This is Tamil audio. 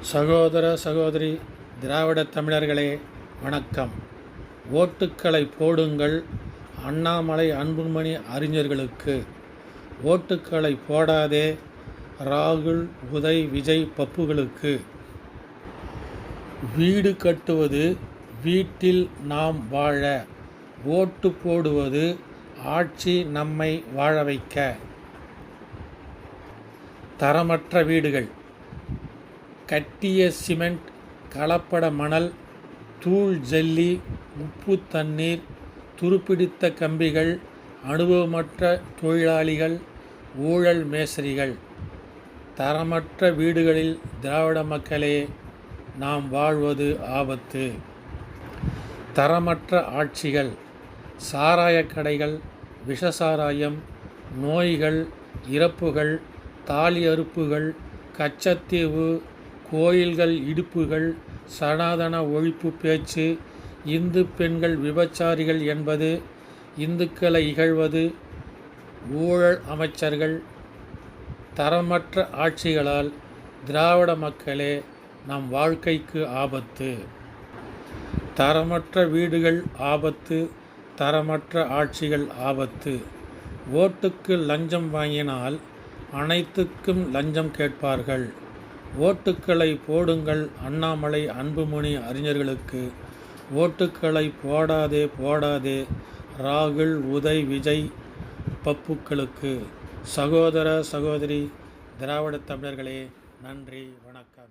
சகோதர சகோதரி திராவிட தமிழர்களே வணக்கம். ஓட்டுக்களை போடுங்கள் அண்ணாமலை அன்புமணி அறிஞர்களுக்கு. ஓட்டுக்களை போடாதே ராகுல் உதய் விஜய் பப்புகளுக்கு. வீடு கட்டுவது வீட்டில் நாம் வாழ. ஓட்டு போடுவது ஆட்சி நம்மை வாழ வைக்க. தரமற்ற வீடுகள். கட்டிய சிமெண்ட் கலப்பட மணல் தூள் ஜல்லி உப்பு தண்ணீர் துருப்பிடித்த கம்பிகள் அனுபவமற்ற தொழிலாளிகள் ஊழல் மேசரிகள். தரமற்ற வீடுகளில் திராவிட மக்களே நாம் வாழ்வது ஆபத்து. தரமற்ற ஆட்சிகள் சாராயக் கடைகள் விஷசாராயம் நோய்கள் இறப்புகள் தாலி அறுப்புகள் கச்சத்தீவு கோயில்கள் இடிப்புகள் சனாதன ஒழிப்பு பேச்சு இந்து பெண்கள் விபச்சாரிகள் என்பது இந்துக்களை இகழ்வது ஊழல் அமைச்சர்கள் தரமற்ற ஆட்சிகளால் திராவிட மக்களே நம் வாழ்க்கைக்கு ஆபத்து. தரமற்ற வீடுகள் ஆபத்து தரமற்ற ஆட்சிகள் ஆபத்து. ஓட்டுக்கு லஞ்சம் வாங்கினால் அனைத்துக்கும் லஞ்சம் கேட்பார்கள். ஓட்டுக்களை போடுங்கள் அண்ணாமலை அன்புமணி அறிஞர்களுக்கு. ஓட்டுக்களை போடாதே போடாதே ராகுல் உதய் விஜய் பப்புக்களுக்கு. சகோதர சகோதரி திராவிட தமிழர்களே நன்றி வணக்கம்.